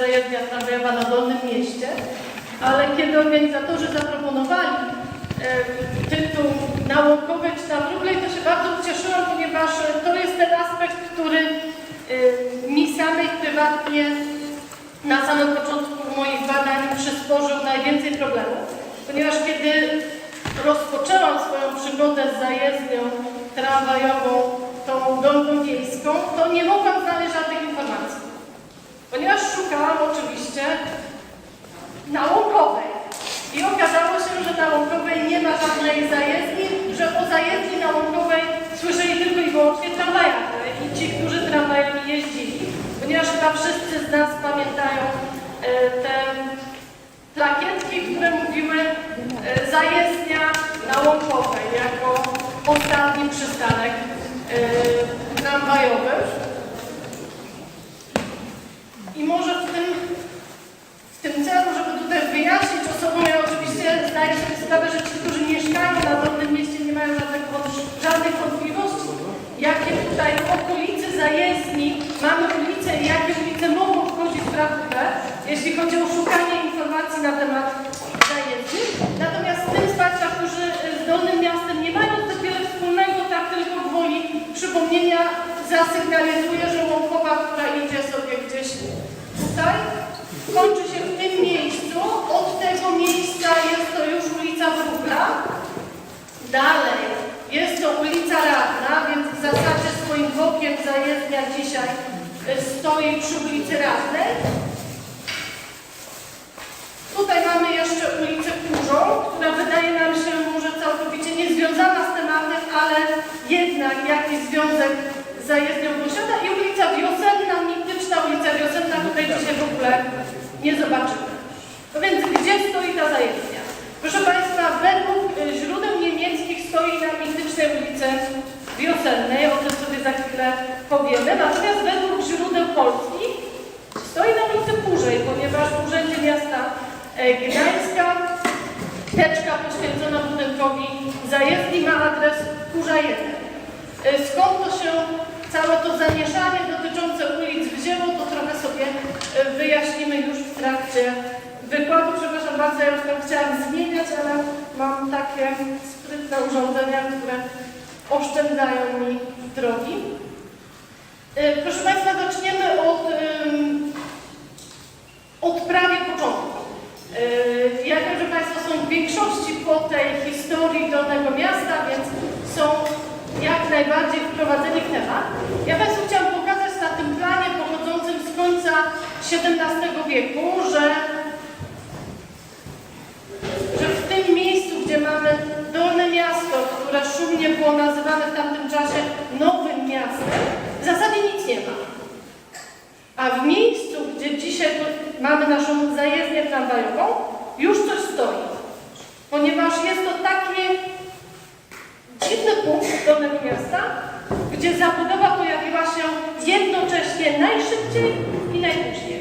zajezdnia tramwajowa na Dolnym Mieście, ale kiedy organizatorzy zaproponowali e, tytuł naukowy czy tam ogóle, to się bardzo ucieszyłam, ponieważ to jest ten aspekt, który e, mi samej prywatnie na samym początku moich badań przysporzył najwięcej problemów, ponieważ kiedy rozpoczęłam swoją przygodę z zajezdnią tramwajową, tą dolną miejską, to nie mogłam znaleźć żadnych informacji. Ponieważ szukałam oczywiście naukowej. I okazało się, że naukowej nie ma żadnej zajezdni, że o zajezdni naukowej słyszeli tylko i wyłącznie tramwajarze i ci, którzy tramwajami jeździli. Ponieważ chyba wszyscy z nas pamiętają e, te plakietki, które mówiły e, zajezdnia naukowej jako ostatni przystanek e, tramwajowy. Może w tym, w tym celu, żeby tutaj wyjaśnić osobom, ja oczywiście zdaję sobie sprawę, że ci, którzy mieszkają na Dolnym Mieście nie mają żadnych, żadnych wątpliwości, jakie tutaj w okolicy zajezdni mamy ulice i jakie ulice mogą wchodzić w rachubę, jeśli chodzi o szukanie informacji na temat zajezdni. Natomiast tym z Państwa, którzy z Dolnym Miastem nie mają zbyt wiele wspólnego, tak tylko gwoli przypomnienia zasygnalizuję, że Łąkowa, która idzie sobie gdzieś tutaj, kończy się w tym miejscu. Od tego miejsca jest to już ulica Wróbla. Dalej jest to ulica Radna, więc w zasadzie swoim bokiem zajezdnia dzisiaj y, stoi przy ulicy Radnej. Tutaj mamy jeszcze ulicę Kurzą, która wydaje nam się może całkowicie niezwiązana z tematem, ale jednak jakiś związek z zajezdnią posiada. I ulica Wiosenna, mityczna ulica Wiosenna, tutaj dzisiaj w ogóle nie zobaczymy. No więc gdzie stoi ta zajezdnia? Proszę Państwa, według y, źródeł niemieckich stoi na mitycznej ulicy Wiosennej, o tym za chwilę powiemy, natomiast według źródeł polskich stoi na ulicy Purzej, ponieważ w Urzędzie Miasta e, Gdańska teczka poświęcona budynkowi zajezdni ma adres Kurza 1. E, Skąd to się całe to zamieszanie dotyczące ulic wzięło, to trochę sobie e, wyjaśnimy już w trakcie wykładu. Przepraszam bardzo, ja już tam chciałam zmieniać, ale mam takie sprytne urządzenia, które oszczędzają mi drogi. E, Proszę Państwa, zaczniemy od, od prawie początku. E, Ja wiem, że Państwo są w większości po tej historii Dolnego Miasta, więc są jak najbardziej wprowadzeni w temat. Ja Państwu chciałam pokazać na tym planie pochodzącym z końca XVII wieku, że że w tym miejscu, gdzie mamy Dolne Miasto, które szumnie było nazywane w tamtym czasie Miastem, w zasadzie nic nie ma. A w miejscu, gdzie dzisiaj mamy naszą zajezdnię tramwajową, już coś stoi. Ponieważ jest to taki dziwny punkt Dolnego Miasta, gdzie zabudowa pojawiła się jednocześnie najszybciej i najpóźniej.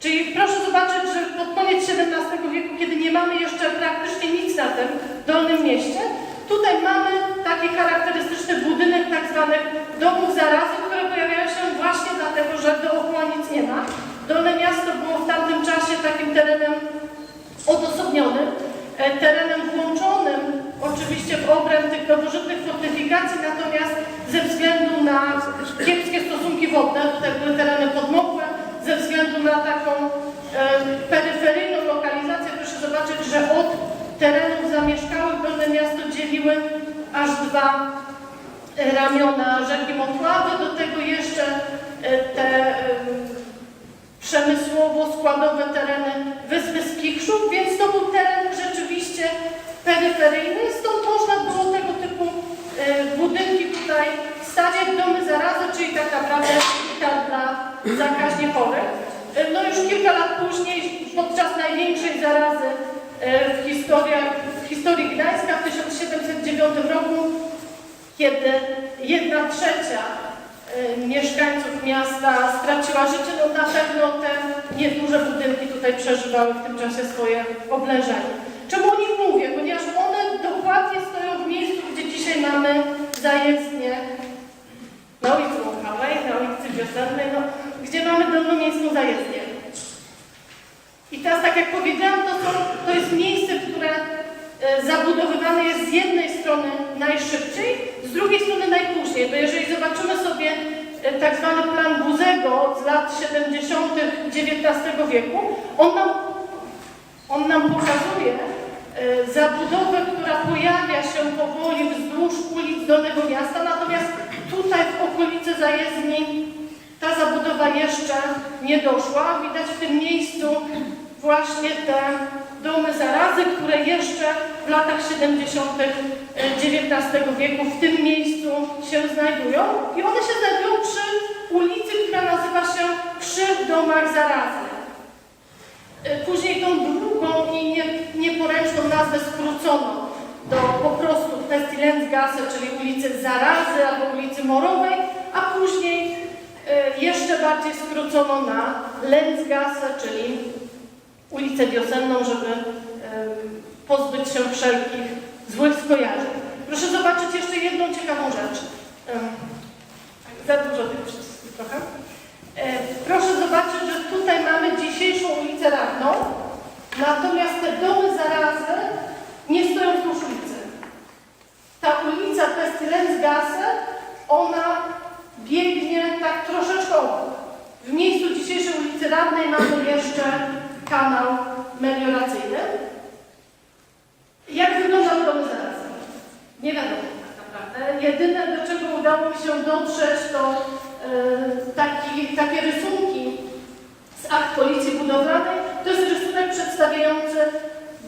Czyli proszę zobaczyć, że pod koniec XVII wieku, kiedy nie mamy jeszcze praktycznie nic na tym Dolnym Mieście, tutaj mamy taki charakterystyczny budynek tak zwanych domów zarazy, które pojawiają się właśnie dlatego, że dookoła nic nie ma. Dolne Miasto było w tamtym czasie takim terenem odosobnionym, e, terenem włączonym oczywiście w obręb tych nowożytnych fortyfikacji, natomiast ze względu na kiepskie stosunki wodne, tutaj były tereny podmokłe, ze względu na taką e, peryferyjną lokalizację, proszę zobaczyć, że od terenów zamieszkałych Dolne Miasto dzieliły aż dwa e, ramiona rzeki Motławy, do tego jeszcze e, te przemysłowo-składowe tereny Wyspy Spichrzów, więc to był teren rzeczywiście peryferyjny, stąd można było tego typu e, budynki tutaj stawiać, domy zarazy, czyli tak naprawdę szpital dla zakaźnie chorych. No już kilka lat później, podczas największej zarazy w historii, w historii Gdańska w 1709 roku, kiedy jedna trzecia e, mieszkańców miasta straciła życie, no na pewno te nieduże budynki tutaj przeżywały w tym czasie swoje oblężenie. Czemu o nich mówię? Ponieważ one dokładnie stoją w miejscu, gdzie dzisiaj mamy zajezdnię na ulicy Łąkowej, na ulicy Wiosennej, no, gdzie mamy dolnomiejską zajezdnię. Teraz, tak jak powiedziałam, to, to jest miejsce, które e, zabudowywane jest z jednej strony najszybciej, z drugiej strony najpóźniej, bo jeżeli zobaczymy sobie e, tak zwany plan Buzego z lat 70. XIX wieku, on nam, on nam pokazuje e, zabudowę, która pojawia się powoli wzdłuż ulic Dolnego Miasta, natomiast tutaj w okolicy zajezdni ta zabudowa jeszcze nie doszła. Widać w tym miejscu właśnie te domy zarazy, które jeszcze w latach 70. XIX wieku w tym miejscu się znajdują. I one się znajdują przy ulicy, która nazywa się Przy Domach Zarazy. E, Później tą drugą i nie, nieporęczną nazwę skrócono do po prostu Pestilenzgasse, czyli ulicy Zarazy albo ulicy Morowej, a później e, jeszcze bardziej skrócono na Lenzgasse, czyli ulicę Wiosenną, żeby pozbyć się wszelkich złych skojarzeń. Proszę zobaczyć jeszcze jedną ciekawą rzecz. Za dużo tych przycisków trochę. E, Proszę zobaczyć, że tutaj mamy dzisiejszą ulicę Radną, natomiast te domy zarazy nie stoją wzdłuż ulicy. Ta ulica Pestilenzgasse, ona biegnie tak troszeczkę obok. W miejscu dzisiejszej ulicy Radnej mamy jeszcze kanał melioracyjny. Jak wyglądały domy zarazy? Nie wiadomo tak naprawdę. Jedyne, do czego udało mi się dotrzeć, to e, taki, takie rysunki z akt policji budowlanej. To jest rysunek przedstawiający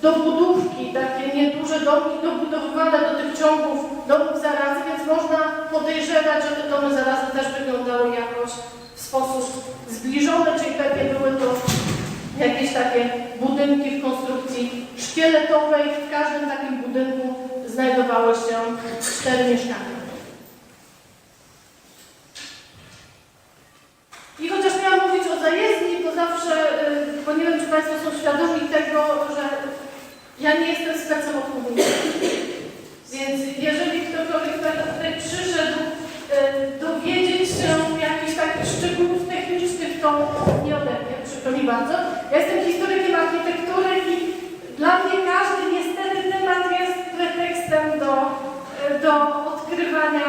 dobudówki, takie nieduże domki dobudowywane do tych ciągów domów zarazy, więc można podejrzewać, że te domy zarazy też wyglądały jakoś w sposób zbliżony, czyli pewnie były to jakieś takie budynki w konstrukcji szkieletowej. W każdym takim budynku znajdowały się cztery mieszkania. I chociaż miałam mówić o zajezdni, to zawsze, y, bo nie wiem, czy Państwo są świadomi tego, że ja nie jestem specem od komunikacji. Więc jeżeli ktokolwiek tutaj przyszedł y, dowiedzieć się jakichś takich szczegółów technicznych, to nie ode mnie, przykro mi bardzo. Ja jestem historykiem architektury i dla mnie każdy niestety temat jest pretekstem do, do odkrywania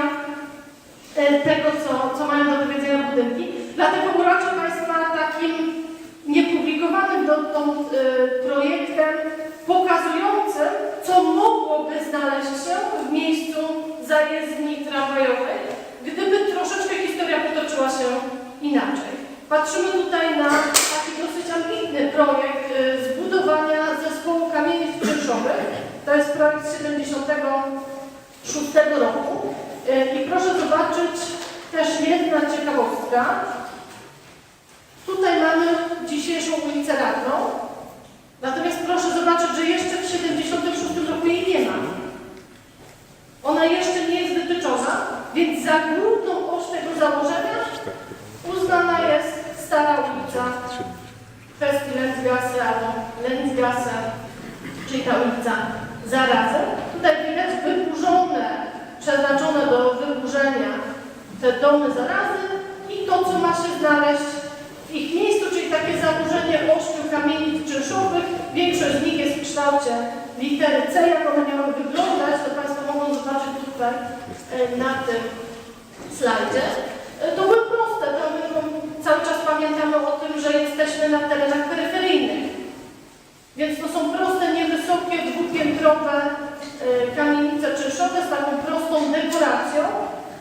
e, tego, co, co mają do powiedzenia budynki. Dlatego uraczę Państwa takim niepublikowanym dotąd e, projektem pokazującym, co mogłoby znaleźć się w miejscu zajezdni tramwajowej, gdyby troszeczkę historia potoczyła się inaczej. Patrzymy tutaj na taki dosyć ambitny projekt e, zbudowania zespołu kamienic czynszowych. To jest projekt z 76 roku. E, I proszę zobaczyć też jedna ciekawostka. Tutaj mamy dzisiejszą ulicę Radną. Natomiast proszę zobaczyć, że jeszcze w 76 roku jej nie ma. Ona jeszcze nie jest wytyczona, więc za główną oś tego założenia uznana stara ulica Pestilenzgasse albo Lenzgasse, czyli ta ulica Zarazy. Tutaj widać wyburzone, przeznaczone do wyburzenia te domy zarazy i to, co ma się znaleźć w ich miejscu, czyli takie zaburzenie ośmiu kamienic czynszowych. Większość z nich jest w kształcie litery C. Jak one miały wyglądać, to Państwo mogą zobaczyć tutaj e, na tym slajdzie. E, To były że jesteśmy na terenach peryferyjnych. Więc to są proste, niewysokie, dwupiętrowe e, kamienice czynszowe z taką prostą dekoracją.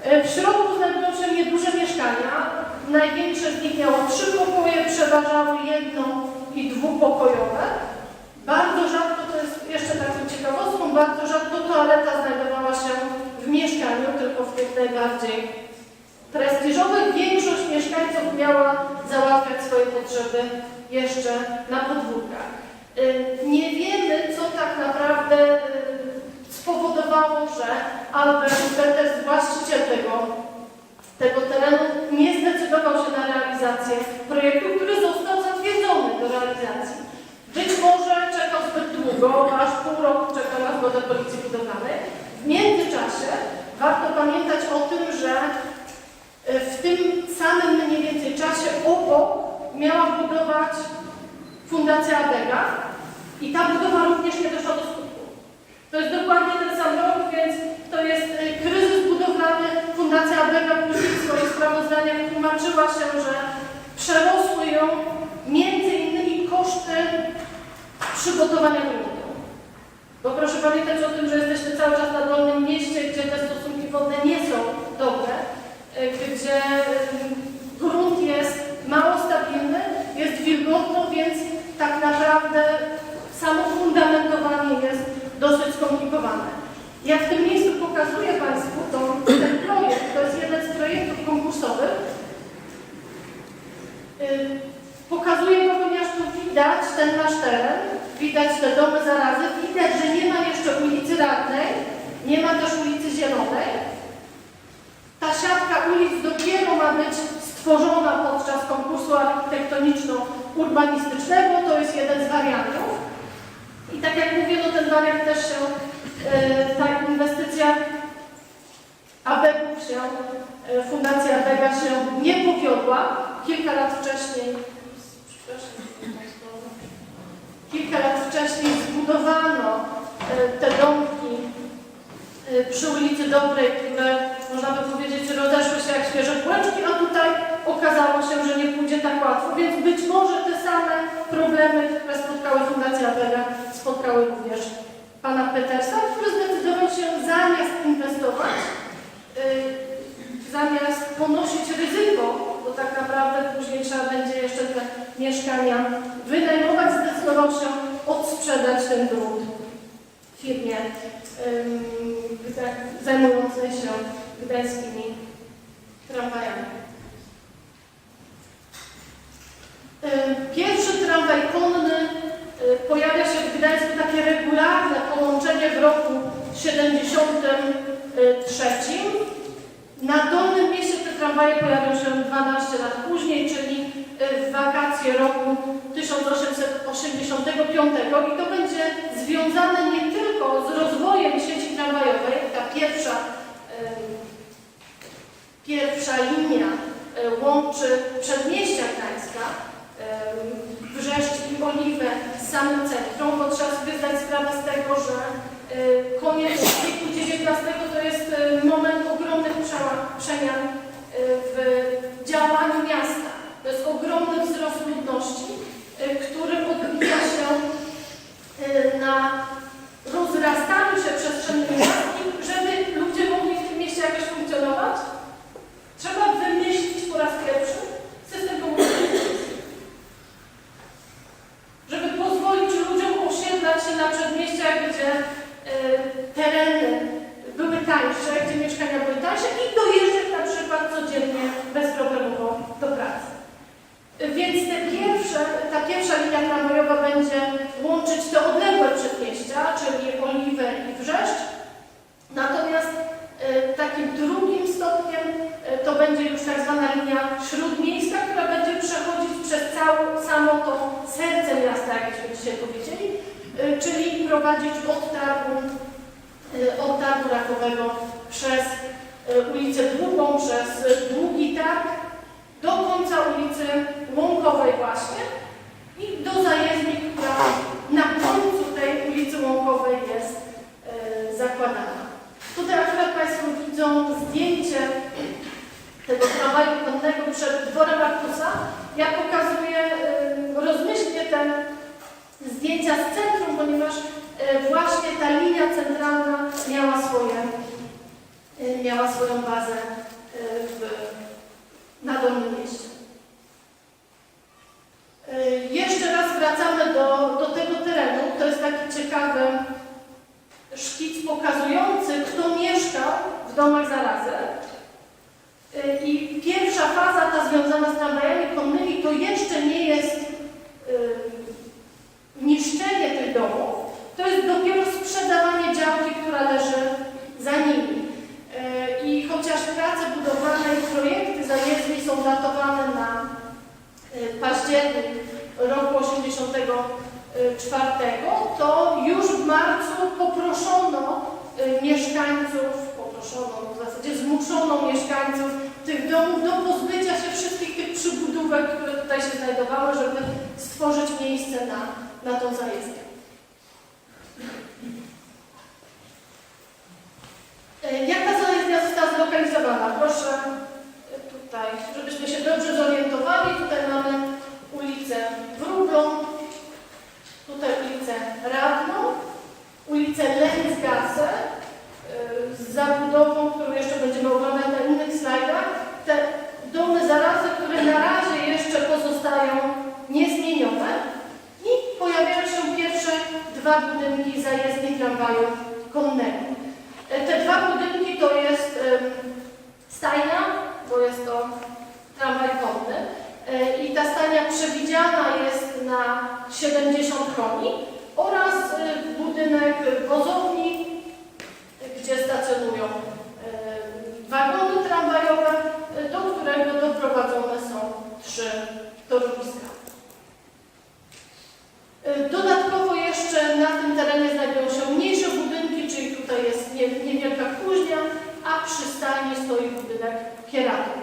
E, W środku znajdują się nieduże mieszkania. Największe z nich miało trzy pokoje, przeważały jedno i dwupokojowe. Bardzo rzadko, to jest jeszcze taką ciekawostką, bardzo rzadko toaleta znajdowała się w mieszkaniu, tylko w tych najbardziej prestiżowych. Większość mieszkańców miała załatwiać swoje potrzeby jeszcze na podwórkach. Y, Nie wiemy, co tak naprawdę y, spowodowało, że Albert Peters, właściciel tego, tego terenu, nie zdecydował się na realizację projektu, który został zatwierdzony do realizacji. Być może czekał zbyt długo, aż pół roku czekał na zgodę Policji Budowlanej. W międzyczasie warto pamiętać o tym, że w tym samym mniej międzyczasie obok miała budować Fundacja Abega i ta budowa również nie doszła do skutku. To jest dokładnie ten sam rok, więc to jest y, kryzys budowlany. Fundacja Abega później w swoich sprawozdaniach tłumaczyła się, że przerosły ją między innymi koszty przygotowania gruntu. Bo proszę pamiętać o tym, że jesteśmy cały czas na Dolnym Mieście, gdzie te stosunki wodne nie są dobre, gdzie y, grunt jest mało stabilny, jest wilgotno, więc tak naprawdę samo fundamentowanie jest dosyć skomplikowane. Jak w tym miejscu pokazuję Państwu, to ten projekt, to jest jeden z projektów konkursowych, Y, Pokazuję go, ponieważ tu widać ten nasz teren, widać te domy zarazy, widać, że nie ma jeszcze ulicy Radnej, nie ma ulicy Zielonej. Ta siatka ulic dopiero ma być stworzona podczas konkursu architektoniczno-urbanistycznego, to jest jeden z wariantów. I tak jak mówię, no ten wariant też się, y, ta inwestycja Abegów się, y, Fundacja Abega się nie powiodła. Kilka lat wcześniej, kilka lat wcześniej zbudowano y, te domki przy ulicy Dobrej, które można by powiedzieć rozeszły się jak świeże płeczki, a tutaj okazało się, że nie pójdzie tak łatwo, więc być może same problemy, które spotkały Fundację Abega, spotkały również pana Petersa, który zdecydował się zamiast inwestować, y, zamiast ponosić ryzyko, bo tak naprawdę później trzeba będzie jeszcze te mieszkania wynajmować, zdecydował się odsprzedać ten grunt firmie gda- zajmującej się gdańskimi tramwajami. Pierwszy tramwaj konny y, pojawia się w Gdańsku takie regularne połączenie w roku 73. Na Dolnym Mieście te tramwaje pojawią się 12 lat później, czyli y, w wakacje roku 1885 i to będzie związane nie tylko z rozwojem sieci tramwajowej, ta pierwsza, pierwsza linia łączy przedmieścia Gdańska, Wrzeszcz i Oliwę z samym centrum, bo trzeba sobie zdać sprawę z tego, że y, koniec wieku XIX to jest y, moment ogromnych przemian y, w działaniu miasta. To jest ogromny wzrost ludności, który odbija się na rozrastaniu się przestrzeni miejskiej, żeby ludzie mogli w tym mieście jakoś funkcjonować. Trzeba wymyślić po raz pierwszy system komunikacji. Żeby pozwolić ludziom osiedlać się na przedmieściach, gdzie y, tereny były tańsze, gdzie mieszkania były tańsze i dojeżdżać na przykład codziennie bezproblemowo do pracy. Y, Więc te pierwsze, ta pierwsza linia tramwajowa będzie łączyć te odległe przedmieścia, czyli Oliwę i Wrzeszcz. Natomiast y, takim drugim stopniem y, to będzie już tak zwana linia śródmiejska, która będzie przechodzić przez całe samo to serce miasta, jakbyśmy dzisiaj powiedzieli, y, czyli prowadzić od targu, y, od targu rakowego przez y, ulicę Długą, przez y, Długi Targ do końca ulicy Łąkowej właśnie i do zajezdni, która na końcu tej ulicy Łąkowej jest y, zakładana. Tutaj akurat Państwo widzą zdjęcie tego tramwaju konnego przed dworem Artusa. Ja pokazuję rozmyślnie te zdjęcia z to za. E, Jak ta zajezdnia została zlokalizowana? Proszę e, tutaj, żebyśmy się dobrze zorientowali. Tutaj mamy ulicę Wróblą, tutaj ulicę Radną, ulicę Lenzgasse e, z zabudową, którą jeszcze będziemy oglądać na innych slajdach. Te domy zarazy, które na razie jeszcze pozostają dwa budynki zajezdni tramwaju konnego. E, te dwa budynki to jest stajnia, bo jest to tramwaj konny e, i ta stajnia przewidziana jest na 70 koni oraz e, budynek wozowni, gdzie stacjonują wagony tramwajowe, do którego doprowadzone są trzy torowiska. Dodatkowo że na tym terenie znajdują się mniejsze budynki, czyli tutaj jest niewielka kuźnia, a przy stanie stoi budynek kieratów.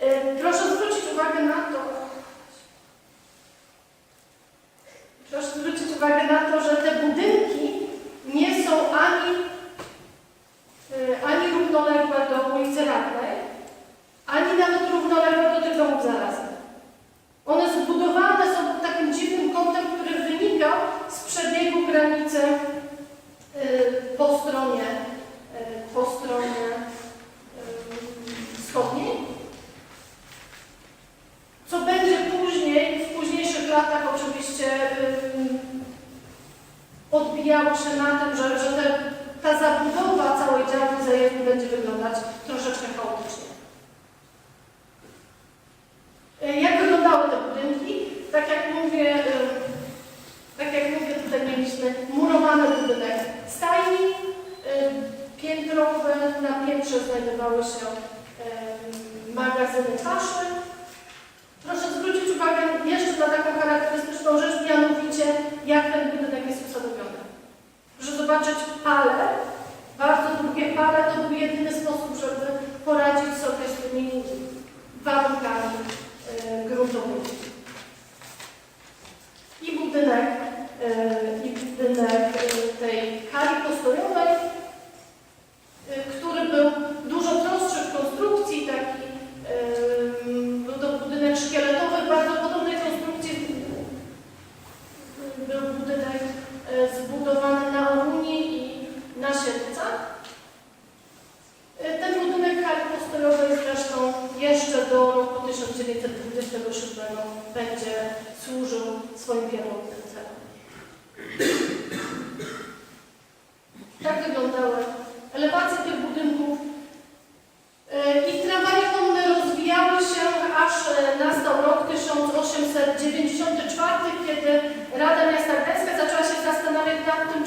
E, proszę zwrócić uwagę na to, proszę zwrócić uwagę na to, Obrigada.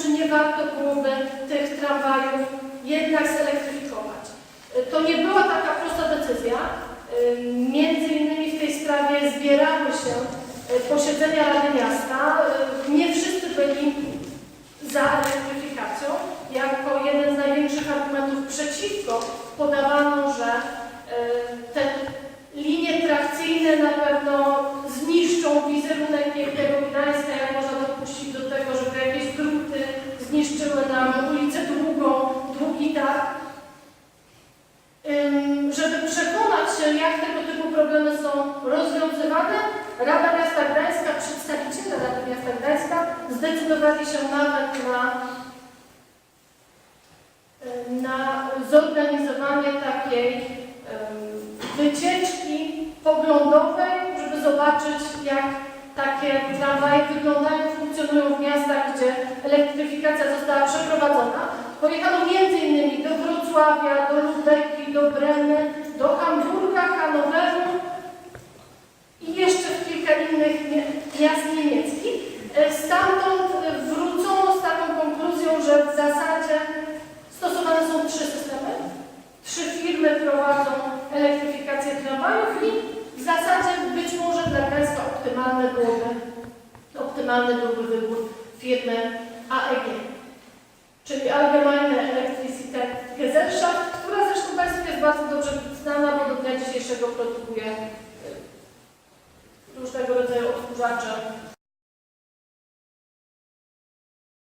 nie warto byłoby tych tramwajów jednak zelektryfikować. Y, to nie była taka prosta decyzja. Y, między innymi w tej sprawie zbierały się y, posiedzenia Rady Miasta. Nie wszyscy byli za elektryfikacją. Jako jeden z największych argumentów przeciwko podawano, że te linie trakcyjne na pewno zniszczą wizerunek pięknego Gdańska Rada Miasta Gdańska, przedstawiciele Rady Miasta Gdańska zdecydowali się nawet na